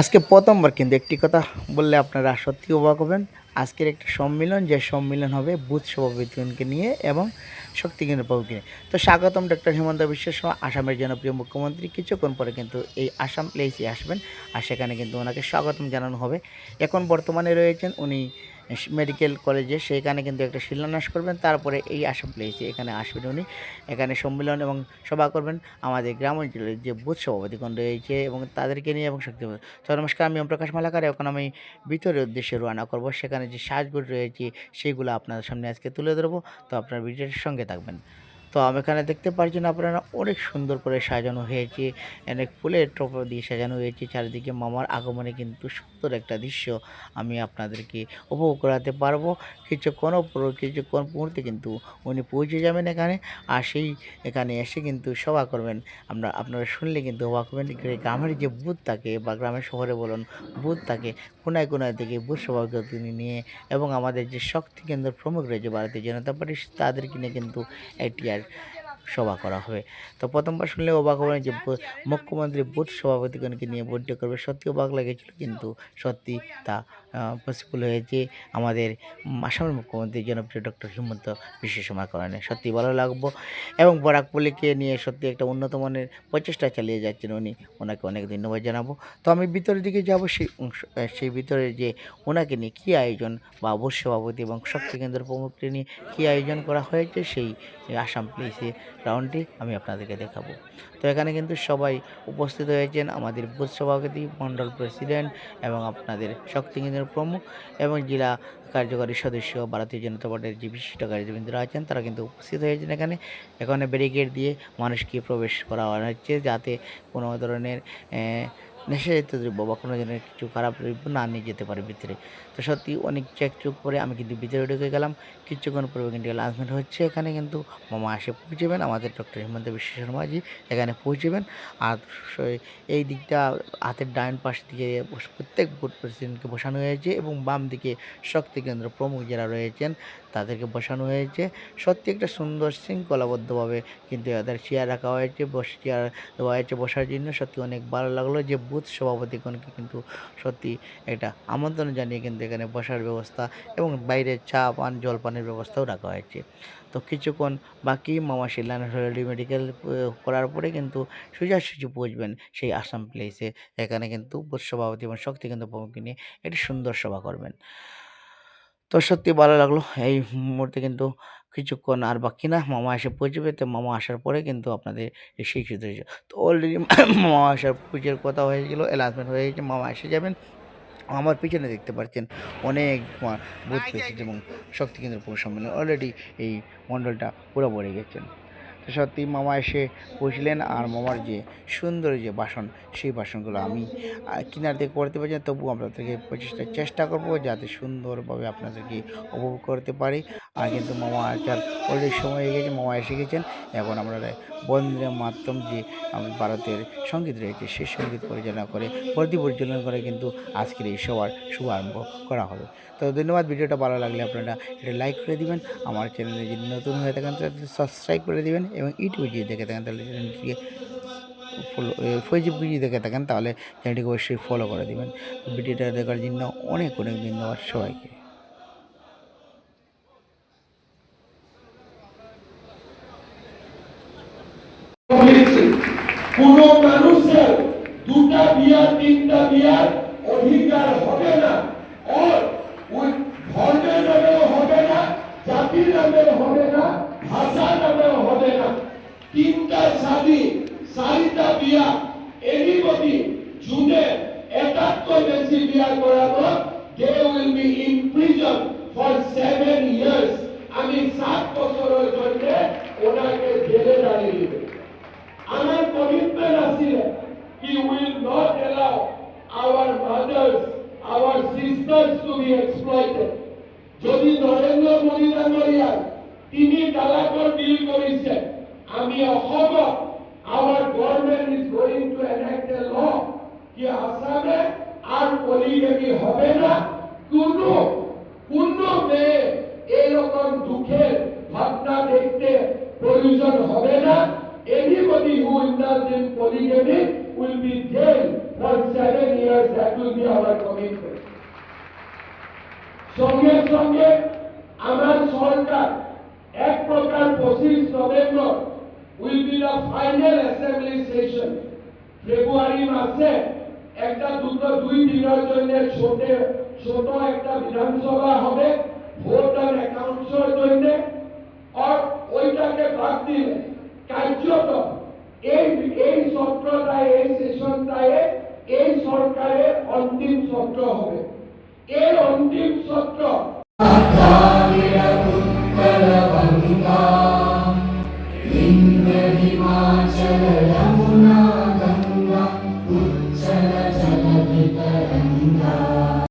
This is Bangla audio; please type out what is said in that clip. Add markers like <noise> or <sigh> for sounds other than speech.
আজকে প্রথমবার কিন্তু একটি কথা বললে আপনারা সত্যি অবাক হবেন। আজকের একটি সম্মিলন, যে সম্মিলন হবে বুথ সভাপতিকে নিয়ে এবং শক্তি কেন্দ্র প্রভুকে নিয়ে। তো স্বাগতম ডক্টর হিমন্ত বিশ্ব শর্মা, আসামের জনপ্রিয় মুখ্যমন্ত্রী। কিছুক্ষণ পরে কিন্তু এই আসাম প্লেসে আসবেন আর সেখানে কিন্তু ওনাকে স্বাগতম জানানো হবে। এখন বর্তমানে রয়েছেন উনি মেডিকেল কলেজে সেখানে কিন্তু একটা শিলান্যাস করবেন। তারপরে এই আসাম এখানে আসবেন উনি। এখানে সম্মেলন এবং সভা করবেন আমাদের গ্রাম অঞ্চলের যে বুথ সভাপতিগণ রয়েছে এবং তাদেরকে নিয়ে এবং শক্তি তো নমস্কার, আমি ওমপ্রকাশ মালাকার। এখন আমি ভিতরের উদ্দেশ্যে রওনা করব। সেখানে যে সাজগুড় রয়েছে সেইগুলো আপনাদের সামনে আজকে তুলে ধরবো। তো আপনার ভিডিওটির সঙ্গে থাকবেন। তো আমি এখানে দেখতে পাচ্ছেন আপনারা অনেক সুন্দর করে সাজানো হয়েছে। অনেক ফুলের টপ দিয়ে সাজানো হয়েছে, চারিদিকে মামার আগমনে কিন্তু সুন্দর একটা দৃশ্য আমি আপনাদেরকে উপভোগ করাতে পারব। কিছুক্ষণ কিছুক্ষণ মুহূর্তে কিন্তু উনি পৌঁছে যাবেন এখানে আর সেই এখানে এসে কিন্তু সভা করবেন। আমরা, আপনারা শুনলে কিন্তু অবাক হবেন, গ্রামের যে বুথ থাকে বা গ্রামের শহরে বলুন, বুথ থাকে কোনায় কোনায় থেকে বুথ তিনি নিয়ে এবং আমাদের যে শক্তি কেন্দ্র প্রমুখ রয়েছে ভারতীয় জনতা পার্টি, তাদেরকে নিয়ে কিন্তু এটি আর সভা করা হবে। তো প্রথমবার শুনলে অবাক হবেন যে মুখ্যমন্ত্রী বুথ সভাপতিগণকে নিয়ে বৈঠক করবে। সত্যি অবাক লেগেছিল, কিন্তু সত্যি তা পসিবল হয়েছে। আমাদের আসামের মুখ্যমন্ত্রী জনপ্রিয় ডক্টর হিমন্ত বিশ্ব শর্মার কারণে সত্যি ভালো লাগবো। এবং বরাকপল্লিকে নিয়ে সত্যি একটা উন্নত মানের প্রচেষ্টা চালিয়ে যাচ্ছেন উনি। ওনাকে অনেক ধন্যবাদ জানাব। তো আমি ভিতরের দিকে যাব, সেই সেই ভিতরে যে ওনাকে নিয়ে কী আয়োজন বা বুথ সভাপতি এবং শক্তি কেন্দ্র প্রমুখকে নিয়ে কী আয়োজন করা হয়েছে, সেই আসাম প্লেসে রাউন্ডটি আমি আপনাদেরকে দেখাবো। তো এখানে কিন্তু সবাই উপস্থিত হয়েছেন আমাদের বুথ সভাপতি মণ্ডল প্রেসিডেন্ট এবং আপনাদের শক্তি কেন্দ্রের প্রমুখ এবং জেলা কার্যকরী সদস্য, ভারতীয় জনতা পার্টির যে বিশিষ্ট কার্যবৃন্দরা আছেন, তারা কিন্তু উপস্থিত হয়েছেন এখানে। এখানে ব্যারিকেড দিয়ে মানুষকে প্রবেশ করা হচ্ছে যাতে কোনো ধরনের আহ, নেশাজাতীয় দ্রব্য বা কোনো ধরনের কিছু খারাপ দ্রব্য না নিয়ে যেতে পারে ভিতরে। তো সত্যি অনেক চেক চুক করে আমি কিন্তু ভিতরে ঢুকে গেলাম। কিছুক্ষণ পরে কিন্তু লাঞ্চমেন্ট হচ্ছে এখানে কিন্তু মামা এসে পৌঁছবেন আমাদের ডক্টর হিমন্ত বিশ্ব শর্মাজি এখানে পৌঁছবেন। আর এই দিকটা হাতের ডান পাশ দিকে প্রত্যেক বুথ প্রেসিডেন্টকে বসানো হয়েছে এবং বাম দিকে শক্তি কেন্দ্র প্রমুখ যারা রয়েছেন তাদেরকে বসানো হয়েছে। সত্যি একটা সুন্দর শৃঙ্খলাবদ্ধভাবে কিন্তু এদের চেয়ার রাখা হয়েছে। বস, চেয়ার দেওয়া হয়েছে বসার জন্য। সত্যি অনেক ভালো লাগল যে বুথ সভাপতিগণকে কিন্তু সত্যি একটা আমন্ত্রণ জানিয়ে কিন্তু এখানে বসার ব্যবস্থা এবং বাইরে চা পান জলপানের ব্যবস্থাও রাখা হয়েছে। তো কিছুক্ষণ বাকি মামা শিলান মেডিকেল করার পরে কিন্তু সোজাসুজি পৌঁছবেন সেই আসাম প্লেসে এখানে কিন্তু সভাপতি এবং শক্তি কেন্দ্র প্রমুখকে নিয়ে একটি সুন্দর সভা করবেন। তো সত্যি ভালো লাগল। এই মুহূর্তে কিন্তু কিছুক্ষণ আর বাকি না। মামা এসে পৌঁছবে। তো মামা আসার পরে কিন্তু আপনাদের শিক্ষিত সেই চিত্র তো অলরেডি <coughs> মামা আসার পুজোর কথা হয়ে হয়েছিল অ্যানাউন্সমেন্ট হয়ে গেছে মামা এসে যাবেন। আমার পিছনে দেখতে পাচ্ছেন অনেক ভূত পেয়েছে এবং শক্তি কেন্দ্র পৌর সম্মেলন। অলরেডি এই মণ্ডলটা পুরো ভরে গেছেন তো সত্যি মামা এসে পৌঁছলেন আর মামার যে সুন্দর যে বাসন, সেই বাসনগুলো আমি কিনার থেকে করতে পারছি না তবু আপনাদেরকে প্রচেষ্টা, চেষ্টা করব যাতে সুন্দরভাবে আপনাদেরকে উপভোগ করতে পারি। আর কিন্তু মামা আসার অলরেডি সময় হয়ে গেছে, মামা এসে গেছেন। এখন আমরা বন্দে মাধ্যম যে আমাদের ভারতের সংগীত রয়েছে, সেই সংগীত পরিচালনা করে বর্দি পরিচালনা করে কিন্তু আজকের এই সবার শুভারম্ভ করা হবে। তো ধন্যবাদ, ভিডিওটা ভালো লাগলে আপনারা এটা লাইক করে দিবেন। আমার চ্যানেলে যদি নতুন হয়ে থাকেন সাবস্ক্রাইব করে দিবেন এবং ইউটিউবে যদি দেখে থাকেন, তাহলে চ্যানেলটিকে ফলো ফেসবুকে যদি দেখে থাকেন, তাহলে চ্যানেলটিকে অবশ্যই ফলো করে দিবেন। ভিডিওটা দেখার জন্য অনেক অনেক ধন্যবাদ সবাইকে। কোন মানুষের দুটা বিয়া তিনটা বিয়ার অধিকার হবে না। আওয়ার সিস্টার্স টু বি যদি নৰেন্দ্ৰ মোদী ডাঙৰীয়াই তিনি তালাকৰ ডিল কৰিছে আমি অসমত our government is going to enact a law কি আসামে আর পলিগেমি হবে না? কোনো কোনো মেয়ে এরকম দুঃখের ভাবনা দেখতে প্রয়োজন হবে না। who indulges in polygamy will be jailed for seven years that will be our commitment. সঙ্গে সঙ্গে আমার সরকার এক প্রকার পঁচিশ November will be the final assembly session ফেব্রুয়ারি মাসে একটা দুটো দুই দিনের জন্য ছোট ছোট একটা বিধানসভা হবে, ভোট আর অ্যাকাউন্টসের জন্য আর ওইটাকে বাদ দিলে কার্যত এই এই সত্রটায় এই সেশনটায় এই সরকারের অন্তিম সত্র হবে এই অন্তিম সত্র हिमाचल यमुना